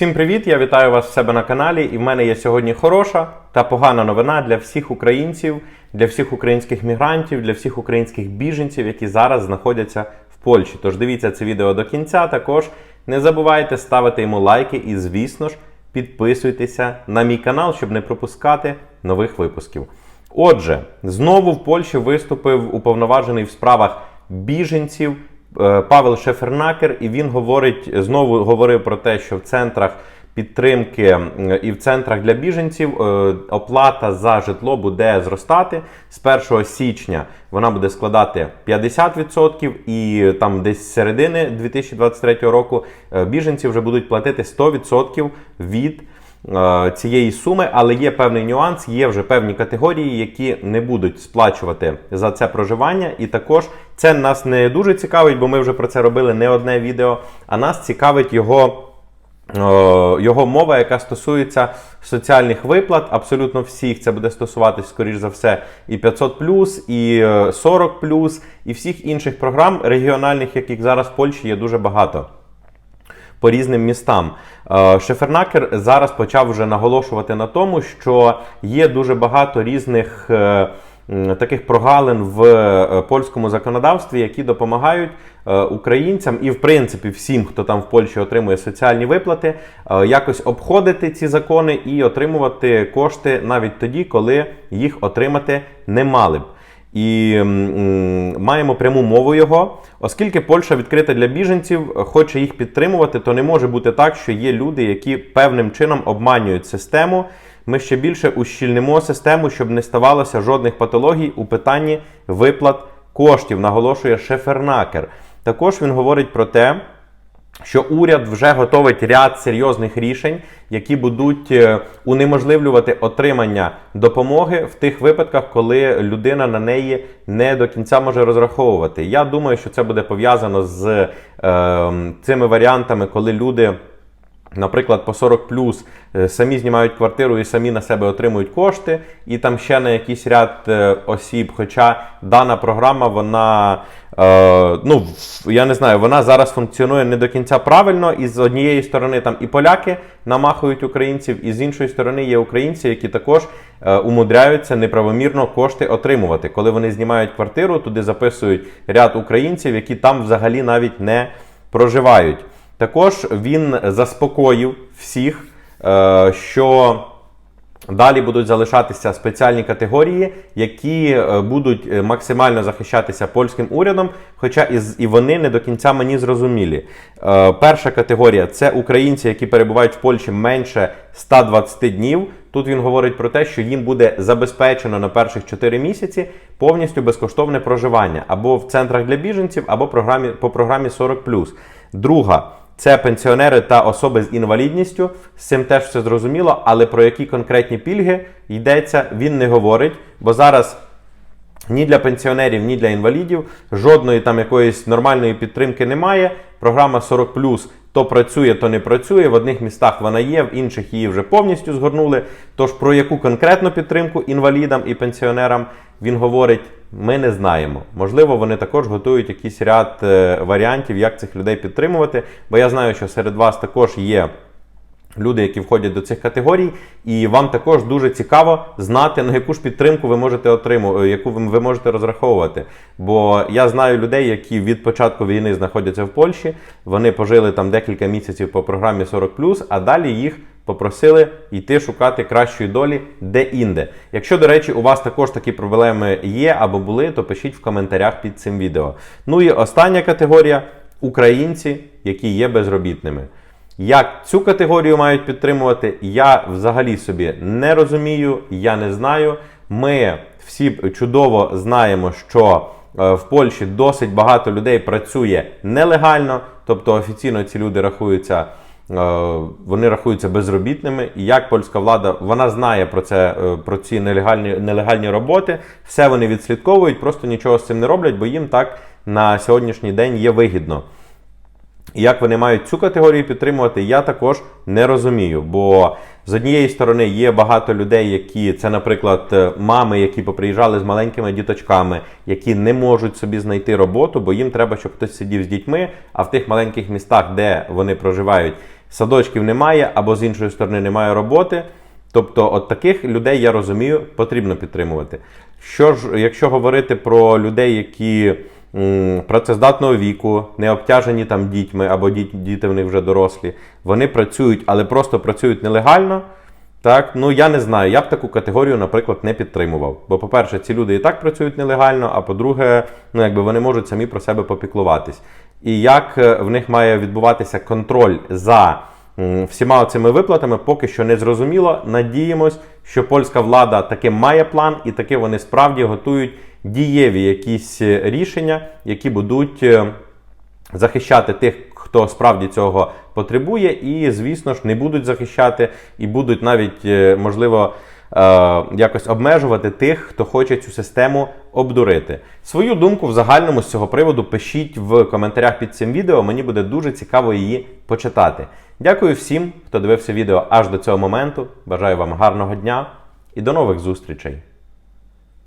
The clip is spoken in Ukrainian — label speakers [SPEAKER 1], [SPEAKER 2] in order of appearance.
[SPEAKER 1] Всім привіт! Я вітаю вас в себе на каналі. І в мене є сьогодні хороша та погана новина для всіх українців, для всіх українських мігрантів, для всіх українських біженців, які зараз знаходяться в Польщі. Тож дивіться це відео до кінця. Також не забувайте ставити йому лайки і, звісно ж, підписуйтеся на мій канал, щоб не пропускати нових випусків. Отже, знову в Польщі виступив уповноважений в справах біженців Павел Шефернакер, і він говорить знову говорив про те, що в центрах підтримки і в центрах для біженців е, оплата за житло буде зростати з 1 січня. Вона буде складати 50%, і там десь з середини 2023 року е, біженці вже будуть платити 100% від е, цієї суми, але є певний нюанс, є вже певні категорії, які не будуть сплачувати за це проживання. І також це нас не дуже цікавить, бо ми вже про це робили не одне відео. А нас цікавить його. е, Його мова, яка стосується соціальних виплат, абсолютно всіх. Це буде стосуватись, скоріш за все, і 500 і е, 40 і всіх інших програм регіональних, яких зараз в Польщі є дуже багато по різним містам. Е, Шефернакер зараз почав вже наголошувати на тому, що є дуже багато різних. е, Таких прогалин в е, польському законодавстві, які допомагають українцям і, в принципі, всім, хто там в Польщі отримує соціальні виплати, якось обходити ці закони і отримувати кошти навіть тоді, коли їх отримати не мали б. І маємо пряму мову його. Оскільки Польща відкрита для біженців, хоче їх підтримувати, то не може бути так, що є люди, які певним чином обманюють систему. Ми ще більше ущільнимо систему, щоб не ставалося жодних патологій у питанні виплат коштів, наголошує Шефернакер. Також він говорить про те, що уряд вже готовить ряд серйозних рішень, які будуть е, унеможливлювати отримання допомоги в тих випадках, коли людина на неї не до кінця може розраховувати. Я думаю, що це буде пов'язано з е, цими варіантами, коли люди. Наприклад, по 40 плюс е, самі знімають квартиру і самі на себе отримують кошти, і там ще на якийсь ряд е, осіб. Хоча дана програма, вона е, ну я не знаю, вона зараз функціонує не до кінця правильно. І з однієї сторони там і поляки намахують українців, і з іншої сторони є українці, які також е, умудряються неправомірно кошти отримувати. Коли вони знімають квартиру, туди записують ряд українців, які там взагалі навіть не проживають. Також він заспокоїв всіх, е, що далі будуть залишатися спеціальні категорії, які е, будуть е, максимально захищатися польським урядом, хоча і вони не до кінця мені зрозумілі. Перша категорія це українці, які перебувають в Польщі менше 120 днів. Тут він говорить про те, що їм буде забезпечено на перших 4 місяці повністю безкоштовне проживання або в центрах для біженців, або програмі, по програмі 40 Друга це пенсіонери та особи з інвалідністю. З цим теж все зрозуміло, але про які конкретні пільги йдеться, він не говорить, бо зараз. Ні для пенсіонерів, ні для інвалідів жодної там якоїсь нормальної підтримки немає. Програма 40 то працює, то не працює. В одних містах вона є, в інших її вже повністю згорнули. Тож про яку конкретну підтримку інвалідам і пенсіонерам він говорить, ми не знаємо. Можливо, вони також готують якийсь ряд е, варіантів, як цих людей підтримувати. Бо я знаю, що серед вас також є люди, які входять до цих категорій, і вам також дуже цікаво знати, на яку ж підтримку ви можете отримувати, яку ви ви можете розраховувати. Бо я знаю людей, які від початку війни знаходяться в Польщі, вони пожили там декілька місяців по програмі 40+, а далі їх попросили йти шукати кращої долі де-інде. Якщо, до речі, у вас також такі проблеми є або були, то пишіть в коментарях під цим відео. Ну і остання категорія українці, які є безробітними. Як цю категорію мають підтримувати, я взагалі собі не розумію, я не знаю. Ми всі чудово знаємо, що е, в Польщі досить багато людей працює нелегально, тобто офіційно ці люди рахуються. Е, Вони рахуються безробітними, і як польська влада вона знає про це, е, про ці нелегальні нелегальні роботи. Все вони відслідковують, просто нічого з цим не роблять, бо їм так на сьогоднішній день є вигідно. І як вони мають цю категорію підтримувати, я також не розумію. Бо з однієї сторони є багато людей, які це, наприклад, е, мами, які поприїжджали з маленькими діточками, які не можуть собі знайти роботу, бо їм треба, щоб хтось сидів з дітьми. А в тих маленьких містах, де вони проживають, садочків немає, або з іншої сторони немає роботи. Тобто, от таких людей я розумію, потрібно підтримувати. Що ж, якщо говорити про людей, які працездатного віку, не обтяжені там дітьми, або діти в них вже дорослі, вони працюють, але просто працюють нелегально. Так, ну я не знаю, я б таку категорію, наприклад, не підтримував. Бо, по-перше, ці люди і так працюють нелегально, а по-друге, ну якби вони можуть самі про себе попіклуватись. І як е, в них має відбуватися контроль за всіма цими виплатами, поки що не зрозуміло. Надіємось, що польська влада таки має план, і таки вони справді готують дієві якісь е, рішення, які будуть. е, захищати тих, хто справді цього потребує, і, звісно ж, не будуть захищати, і будуть навіть, е, можливо, якось обмежувати тих, хто хоче цю систему обдурити. Свою думку в загальному з цього приводу пишіть в коментарях під цим відео. Мені буде дуже цікаво її почитати. Дякую всім, хто дивився відео аж до цього моменту. Бажаю вам гарного дня і до нових зустрічей!